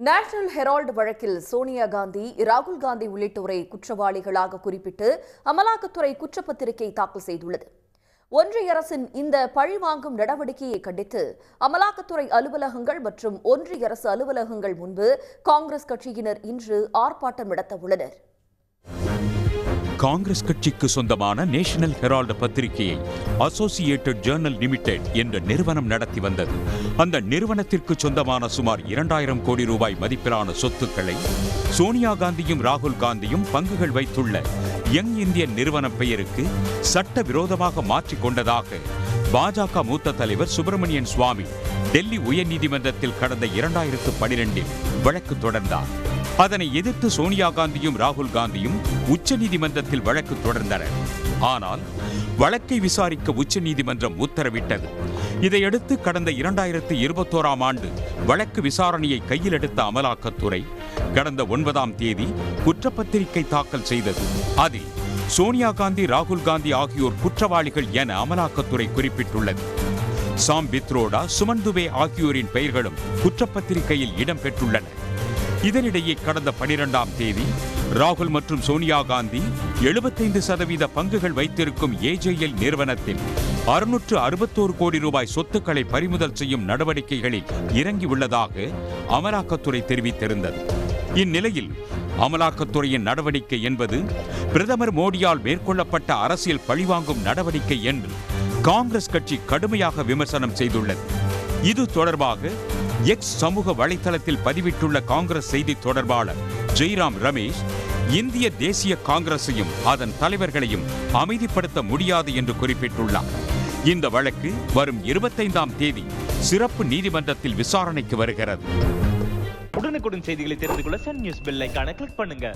National Herald வழக்கில் சோனியா காந்தி ராகுல் காந்தி உள்ளிட்டோரை குற்றவாளிகளாக குறிப்பிட்டு அமலாக்கத்துறை குற்றப்பத்திரிகை தாக்கல் செய்துள்ளது. ஒன்றிய அரசின் இந்த பழிவாங்கும் நடவடிக்கையை கண்டித்து அமலாக்கத்துறை அலுவலகங்கள் மற்றும் ஒன்றிய அரசு அலுவலகங்கள் முன்பு காங்கிரஸ் கட்சியினர் இன்று ஆர்ப்பாட்டம் நடத்த உள்ளனர் காங்கிரஸ் கட்சிக்கு சொந்தமான நேஷனல் ஹெரால்டு பத்திரிகையை அசோசியேட்டட் ஜேர்னல் லிமிடெட் என்ற நிறுவனம் நடத்தி வந்தது. அந்த நிறுவனத்திற்கு சொந்தமான சுமார் இரண்டாயிரம் கோடி ரூபாய் மதிப்பிலான சொத்துக்களை சோனியா காந்தியும் ராகுல் காந்தியும் பங்குகள் வைத்துள்ள யங் இந்தியன் நிறுவனம் பெயருக்கு சட்ட விரோதமாக மாற்றிக் கொண்டதாக பாஜக மூத்த தலைவர் சுப்பிரமணியன் சுவாமி டெல்லி உயர்நீதிமன்றத்தில் கடந்த இரண்டாயிரத்து பனிரெண்டில் வழக்கு தொடர்ந்தார். அதனை எதிர்த்து சோனியா காந்தியும் ராகுல் காந்தியும் உச்சநீதிமன்றத்தில் வழக்கு தொடர்ந்தனர். ஆனால் வழக்கை விசாரிக்க உச்சநீதிமன்றம் உத்தரவிட்டது. இதையடுத்து கடந்த இரண்டாயிரத்து இருபத்தோராம் ஆண்டு வழக்கு விசாரணையை கையில் எடுத்த அமலாக்கத்துறை கடந்த ஒன்பதாம் தேதி குற்றப்பத்திரிகை தாக்கல் செய்தது. அதில் சோனியா காந்தி ராகுல் காந்தி ஆகியோர் குற்றவாளிகள் என அமலாக்கத்துறை குறிப்பிட்டுள்ளது. சாம் பித்ரோடா சுமன் துபே ஆகியோரின் பெயர்களும் குற்றப்பத்திரிகையில் இடம்பெற்றுள்ளன இதனிடையே கடந்த பனிரெண்டாம் தேதி ராகுல் மற்றும் சோனியா காந்தி எழுபத்தைந்து சதவீத பங்குகள் வைத்திருக்கும் ஏஜேஎல் நிறுவனத்தில் அறுநூற்று அறுபத்தோரு கோடி ரூபாய் சொத்துக்களை பறிமுதல் செய்யும் நடவடிக்கைகளில் இறங்கியுள்ளதாக அமலாக்கத்துறை தெரிவித்திருந்தது. இந்நிலையில் அமலாக்கத்துறையின் நடவடிக்கை என்பது பிரதமர் மோடியால் மேற்கொள்ளப்பட்ட அரசியல் பழிவாங்கும் நடவடிக்கை என்று காங்கிரஸ் கட்சி கடுமையாக விமர்சனம் செய்துள்ளது. இது தொடர்பாக எக்ஸ் சமூக வலைதளத்தில் பதிவிட்டுள்ள காங்கிரஸ் செய்தி தொடர்பாளர் ஜெய்ராம் ரமேஷ் இந்திய தேசிய காங்கிரஸையும் அதன் தலைவர்களையும் அமைதிப்படுத்த முடியாது என்று குறிப்பிட்டுள்ளார். இந்த வழக்கு வரும் இருபத்தைந்தாம் தேதி சிறப்பு நீதிமன்றத்தில் விசாரணைக்கு வருகிறது. உடனுக்குடன் செய்திகளை தெரிந்து கொள்ள சன் நியூஸ் பெல் ஐகானை கிளிக் பண்ணுங்க.